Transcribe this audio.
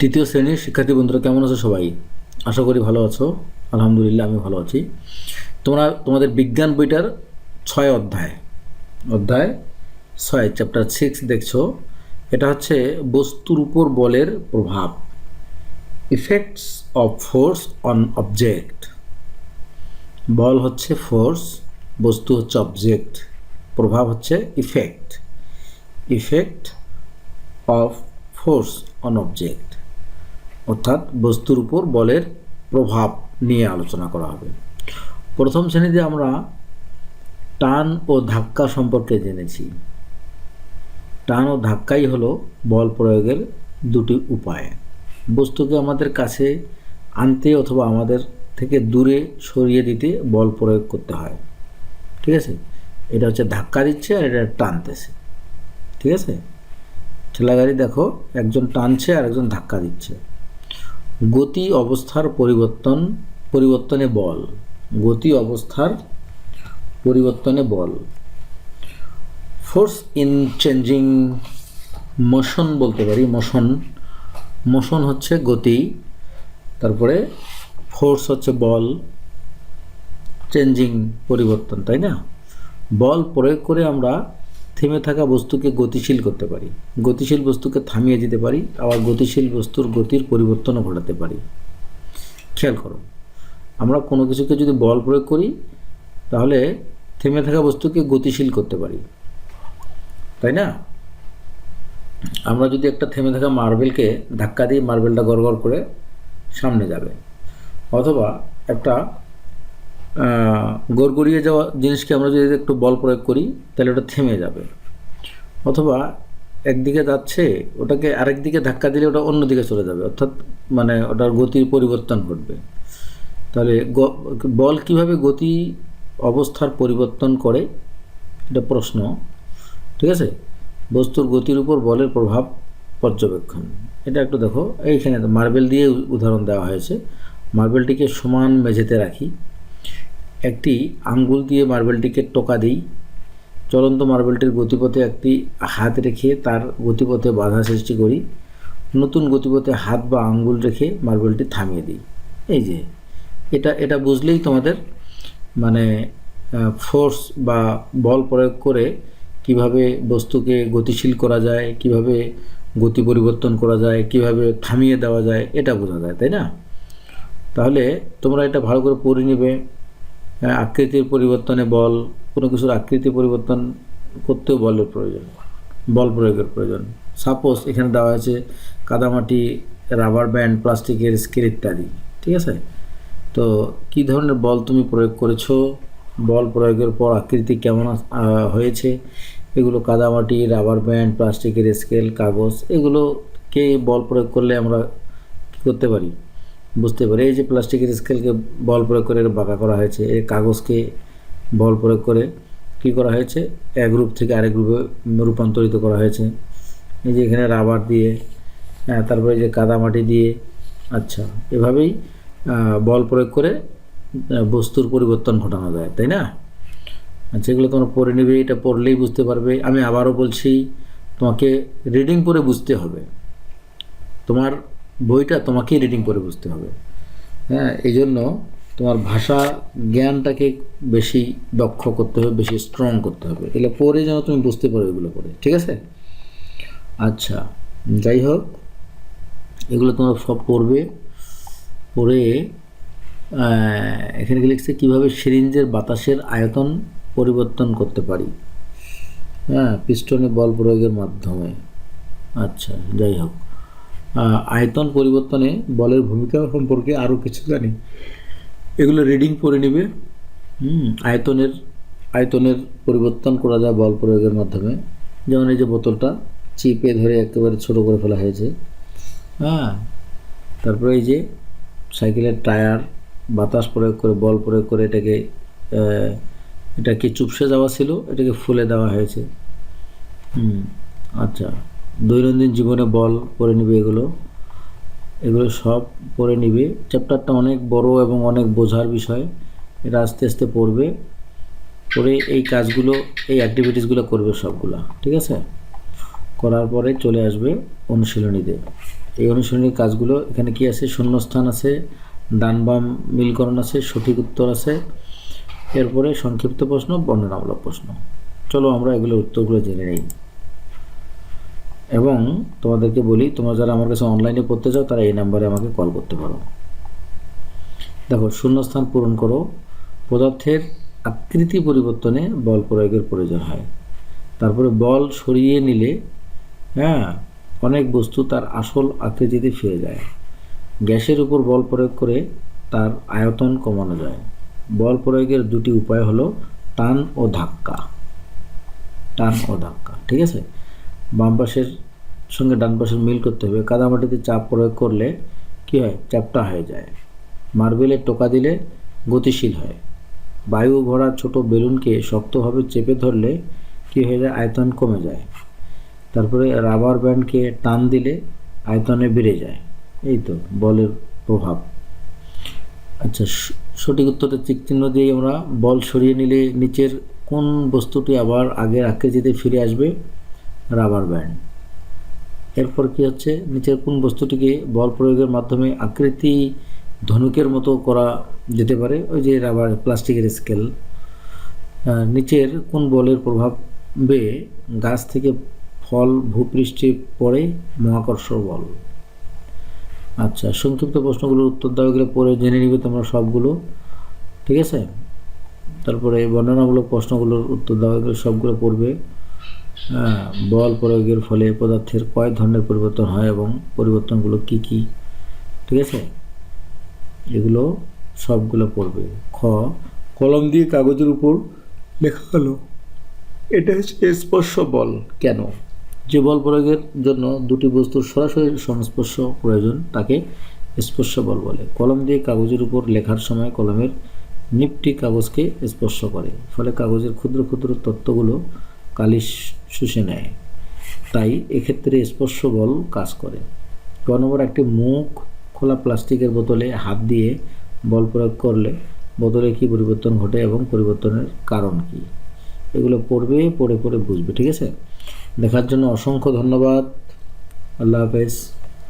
তৃতীয় শ্রেণির শিক্ষার্থী বন্ধুরা, কেমন আছো সবাই? আশা করি ভালো আছো। আলহামদুলিল্লাহ, আমি ভালো আছি। তোমরা, তোমাদের বিজ্ঞান বইটার ছয় অধ্যায় অধ্যায় ছয় চ্যাপ্টার সিক্স দেখছ। এটা হচ্ছে বস্তুর উপর বলের প্রভাব effects of force on object বল হচ্ছে ফোর্স বস্তু হচ্ছে অবজেক্ট প্রভাব হচ্ছে effect effect of force on object অর্থাৎ বস্তুর উপর বলের প্রভাব নিয়ে আলোচনা করা হবে। প্রথম শ্রেণীতে আমরা টান ও ধাক্কা সম্পর্কে জেনেছি। টান ও ধাক্কাই হলো বল প্রয়োগের দুটি উপায়। বস্তুকে আমাদের কাছে আনতে অথবা আমাদের থেকে দূরে সরিয়ে দিতে বল প্রয়োগ করতে হয়। ঠিক আছে? এটা হচ্ছে ধাক্কা দিচ্ছে আর এটা টানতেছে। ঠিক আছে? ঠেলাগাড়ি দেখো, একজন টানছে আর একজন ধাক্কা দিচ্ছে। গতি অবস্থার পরিবর্তন, পরিবর্তনে বল। গতি অবস্থার পরিবর্তনে বল। ফোর্স ইন চেঞ্জিং মোশন বলতে পারি মোশন মোশন হচ্ছে গতি, তারপরে ফোর্স হচ্ছে বল। চেঞ্জিং পরিবর্তন, তাই না? বল প্রয়োগ করে আমরা থেমে থাকা বস্তুকে গতিশীল করতে পারি। গতিশীল বস্তুকে থামিয়ে দিতে পারি, আবার গতিশীল বস্তুর গতির পরিবর্তনও ঘটাতে পারি। খেয়াল করো, আমরা কোনো কিছুকে যদি বল প্রয়োগ করি, তাহলে থেমে থাকা বস্তুকে গতিশীল করতে পারি। তাই না? আমরা যদি একটা থেমে থাকা মার্বেলকে ধাক্কা দিই মার্বেলটা গড়গড় করে সামনে যাবে, অথবা একটা গড়গড়িয়ে যাওয়া জিনিসকে আমরা যদি একটু বল প্রয়োগ করি, তাহলে ওটা থেমে যাবে। অথবা একদিকে যাচ্ছে, ওটাকে আরেক দিকে ধাক্কা দিলে ওটা অন্যদিকে চলে যাবে, অর্থাৎ মানে ওটার গতির পরিবর্তন ঘটবে। তাহলে বল কীভাবে গতি অবস্থার পরিবর্তন করে, এটা প্রশ্ন। ঠিক আছে? বস্তুর গতির উপর বলের প্রভাব পর্যবেক্ষণ। এটা একটু দেখো, এইখানে মার্বেল দিয়ে উদাহরণ দেওয়া হয়েছে। মার্বেলটিকে সমান মেঝেতে রাখি। একটি আঙ্গুল দিয়ে মার্বেলটিকে টোকা দিই। চলন্ত মার্বেলটির গতিপথে একটি হাত রেখে তার গতিপথে বাধা সৃষ্টি করি। নতুন গতিপথে হাত বা আঙ্গুল রেখে মার্বেলটি থামিয়ে দিই। এই যে, এটা এটা বুঝলেই তোমাদের মানে ফোর্স বা বল প্রয়োগ করে কীভাবে বস্তুকে গতিশীল করা যায়, কীভাবে গতি পরিবর্তন করা যায়, কীভাবে থামিয়ে দেওয়া যায়, এটা বোঝা যায়, তাই না? তাহলে তোমরা এটা ভালো করে পড়ে নেবে। আকৃতির পরিবর্তনে বল, কোনো কিছুর আকৃতি পরিবর্তন করতেও বলের প্রয়োজন, বল প্রয়োগের প্রয়োজন। সাপোজ এখানে দেওয়া আছে কাদামাটি রাবার ব্যান্ড প্লাস্টিকের স্কেল ইত্যাদি, ঠিক আছে? তো কি ধরনের বল তুমি প্রয়োগ করেছ? বল প্রয়োগের পর আকৃতি কেমন হয়েছে? এগুলো কাদামাটি রাবার ব্যান্ড প্লাস্টিকের স্কেল কাগজ এগুলোকে বল প্রয়োগ করলে আমরা কী করতে পারি? বুঝতে পারি। এই যে প্লাস্টিকের স্কেলকে বল প্রয়োগ করে বাঁকা করা হয়েছে, এই কাগজকে বল প্রয়োগ করে কি করা হয়েছে? এক গ্রুপ থেকে আরেক গ্রুপে রূপান্তরিত করা হয়েছে। এই যে এখানে রাবার দিয়ে হ্যাঁ তারপরে যে কাদামাটি দিয়ে আচ্ছা এভাবেই বল প্রয়োগ করে বস্তুর পরিবর্তন ঘটানো যায়, তাই না? আচ্ছা এগুলো তোমরা পড়ে নেবে, এটা পড়লেই বুঝতে পারবে। আমি আবারও বলছি, তোমাকে রিডিং করে বুঝতে হবে। তোমার বইটা তোমাকেই রিডিং করে বুঝতে হবে। হ্যাঁ এই জন্য তোমার ভাষা জ্ঞানটাকে বেশি দক্ষ করতে হবে, বেশি স্ট্রং করতে হবে। এগুলো পড়ে যেন তুমি বুঝতে পারো এগুলো পড়ে, ঠিক আছে? আচ্ছা যাই হোক, এগুলো তোমরা সব পড়বে। পড়ে এখানে লিখছে? কীভাবে সিরিঞ্জের বাতাসের আয়তন পরিবর্তন করতে পারি? হ্যাঁ পিস্টনে বল প্রয়োগের মাধ্যমে। আচ্ছা যাই হোক। আয়তন পরিবর্তনে বলের ভূমিকা সম্পর্কে আরও কিছু জানি। এগুলো রিডিং করে নেবে। আয়তনের আয়তনের পরিবর্তন করা যায় বল প্রয়োগের মাধ্যমে। যেমন এই যে বোতলটা চিপে ধরে একেবারে ছোট করে ফেলা হয়েছে। হ্যাঁ তারপরে এই যে সাইকেলের টায়ার, বাতাস প্রয়োগ করে, বল প্রয়োগ করে এটাকে এটাকে চুপসে যাওয়া ছিল, এটাকে ফুলে দেওয়া হয়েছে। হুম আচ্ছা। দৈনন্দিন জীবনে বল পড়ে নিবে এগুলো। এগুলো সব পড়ে নিবে। চ্যাপ্টারটা অনেক বড় এবং অনেক বোঝার বিষয়। এটা আস্তে আস্তে পড়বে। পড়ে এই কাজগুলো, এই অ্যাক্টিভিটিসগুলো করবে সবগুলা, ঠিক আছে? করার পরে চলে আসবে অনুশীলনীতে। এই অনুশীলনীর কাজগুলো, এখানে কি আছে? শূন্যস্থান আছে, ডান বাম মিলকরণ আছে, সঠিক উত্তর আছে। এরপরে সংক্ষিপ্ত প্রশ্ন, বর্ণনামূলক প্রশ্ন। চলো আমরা এগুলোর উত্তরগুলো জেনে নিই। এবং তোমাদেরকে বলি, তোমরা যারা আমার কাছে অনলাইনে পড়তে চাও, তারা এই নাম্বারে আমাকে কল করতে পারো। দেখো, শূন্যস্থান পূরণ করো। পদার্থের আকৃতি পরিবর্তনে বল প্রয়োগের প্রয়োজন হয়। তারপরে বল সরিয়ে নিলে হ্যাঁ অনেক বস্তু তার আসল আকৃতিতে ফিরে যায়। গ্যাসের উপর বল প্রয়োগ করে তার আয়তন কমানো যায়। বল প্রয়োগের দুটি উপায় হলো টান ও ধাক্কা। টান ও ধাক্কা, ঠিক আছে? বাম পাশের সঙ্গে ডান পাশের মিল করতে হবে। কাদামাটিতে চাপ প্রয়োগ করলে কী হয়? চাপটা হয়ে যায়। মার্বেলের টোকা দিলে গতিশীল হয়। বায়ু ভরা ছোট বেলুনকে শক্তভাবে চেপে ধরলে কী হয়ে যায়? আয়তন কমে যায়। তারপরে রাবার ব্যান্ডকে টান দিলে আয়তনে বেড়ে যায়। এই তো বলের প্রভাব। আচ্ছা সঠিক উত্তরটা চিক চিহ্ন দিয়ে আমরা বল সরিয়ে নিলে নিচের কোন বস্তুটি আবার আগের আকৃতিতে ফিরে আসবে? Rubber band. এরপর কি হচ্ছে? নিচের কোন বস্তুটিকে বল প্রয়োগের মাধ্যমে আকৃতি ধনুকের মতো করা যেতে পারে? ওই যে রাবার প্লাস্টিকের স্কেল। নিচের কোন বলের প্রভাবে গাছ থেকে ফল, ভূপৃষ্ঠে পড়ে মহাকর্ষ বল? আচ্ছা সংক্ষিপ্ত প্রশ্নগুলোর উত্তর দাও, এগুলো পরে জেনে নিবে তোমরা সবগুলো। ঠিক আছে? তারপরে বর্ণনামূলক প্রশ্নগুলোর উত্তর দাও, এগুলো সবগুলো পড়বে। বল প্রয়োগের ফলে পদার্থের কয় ধরনের পরিবর্তন হয় এবং পরিবর্তনগুলো কি কি? ঠিক আছে? এগুলো সবগুলো পড়বে। খ, কলম দিয়ে কাগজের উপর লেখা হলো। এটা হচ্ছে স্পর্শ বল। কেন? যে বল প্রয়োগের জন্য দুটি বস্তুর সরাসরি সংস্পর্শ প্রয়োজন, তাকে স্পর্শ বল বলে। কলম দিয়ে কাগজের উপর লেখার সময় কলমের নিপটি কাগজকে স্পর্শ করে। ফলে কাগজের ক্ষুদ্র ক্ষুদ্র তত্ত্বগুলো কালি শুষে নেয়। তাই এক্ষেত্রে স্পর্শ বল কাজ করে। ক নম্বর, একটি মুখ খোলা প্লাস্টিকের বোতলে হাত দিয়ে বল প্রয়োগ করলে বোতলে কি পরিবর্তন ঘটে এবং পরিবর্তনের কারণ কি? এগুলো পড়বে, পড়ে পড়ে বুঝবে, ঠিক আছে? দেখার জন্য অসংখ্য ধন্যবাদ। আল্লাহ হাফেজ।